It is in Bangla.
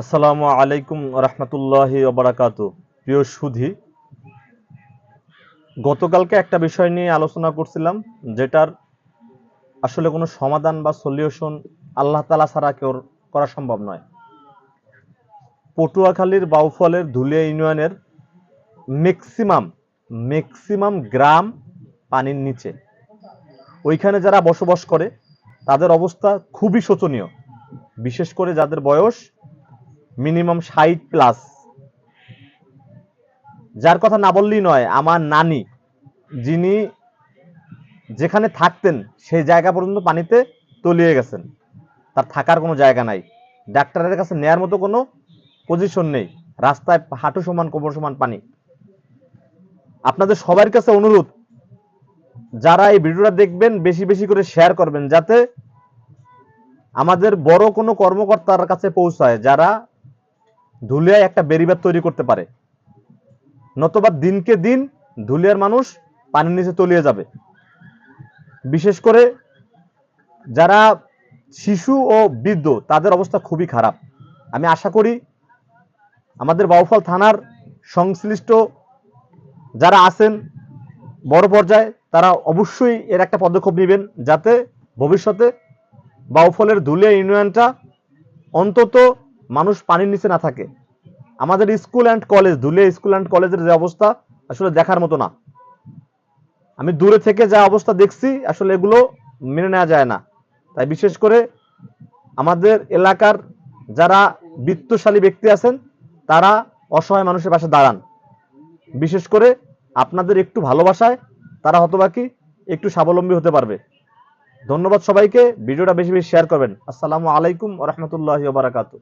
আসসালামু আলাইকুম রহমতুল্লাহি ওবরাকাত প্রিয় সুধী, গতকালকে একটা বিষয় নিয়ে আলোচনা করছিলাম, যেটার আসলে কোনো সমাধান বা সলিউশন আল্লাহ তালা ছাড়া কেউ করা সম্ভব নয়। পটুয়াখালীর বাউফলের ধুলিয়া ইউনিয়নের ম্যাক্সিমাম ম্যাক্সিমাম গ্রাম পানির নিচে। ওইখানে যারা বসবাস করে, তাদের অবস্থা খুবই শোচনীয়। বিশেষ করে যাদের বয়স মিনিমাম ষাট প্লাস যার কথা না বললেই নয়, আমার নানি, যিনি যেখানে থাকতেন, সেই জায়গা পর্যন্ত পানিতে তলিয়ে গেছেন। তার থাকার কোনো জায়গা নাই। ডাক্তারের কাছে নেয়ার মতো কোনো পজিশন নেই। রাস্তায় হাঁটু সমান, কোমর সমান পানি। আপনাদের সবার কাছে অনুরোধ, যারা এই ভিডিওটা দেখবেন, বেশি বেশি করে শেয়ার করবেন, যাতে আমাদের বড় কোনো কর্মকর্তার কাছে পৌঁছায়, যারা ধুলিয়ায় একটা বেরিবাদ তৈরি করতে পারে। নতবা দিনকে দিন ধুলিয়ার মানুষ পানির নিচে তলিয়ে যাবে। বিশেষ করে যারা শিশু ও বৃদ্ধ, তাদের অবস্থা খুবই খারাপ। আমি আশা করি আমাদের বাউফল থানার সংশ্লিষ্ট যারা আছেন বড় পর্যায়ে, তারা অবশ্যই এর একটা পদক্ষেপ নেবেন যাতে ভবিষ্যতে বাউফলের ধুলিয়া ইউনিয়নটা অন্তত মানুষ পানির নিচে না থাকে। আমাদের school and college Dhulia school and কলেজের যে অবস্থা, আসলে দেখার মতো না। আমি দূরে থেকে যা অবস্থা দেখছি, আসলে এগুলো মেনে নেওয়া যায় না। তাই বিশেষ করে আমাদের এলাকার যারা বিত্তশালী ব্যক্তি আছেন, তারা অসহায় মানুষের পাশে দাঁড়ান। বিশেষ করে আপনাদের একটু ভালোবাসায় তারা হতবাকি একটু স্বাবলম্বী হতে পারবে। ধন্যবাদ সবাইকে, ভিডিওটা বেশি বেশি শেয়ার করবেন। আসসালামু আলাইকুম রহমতুল্লাহ বারাকাতু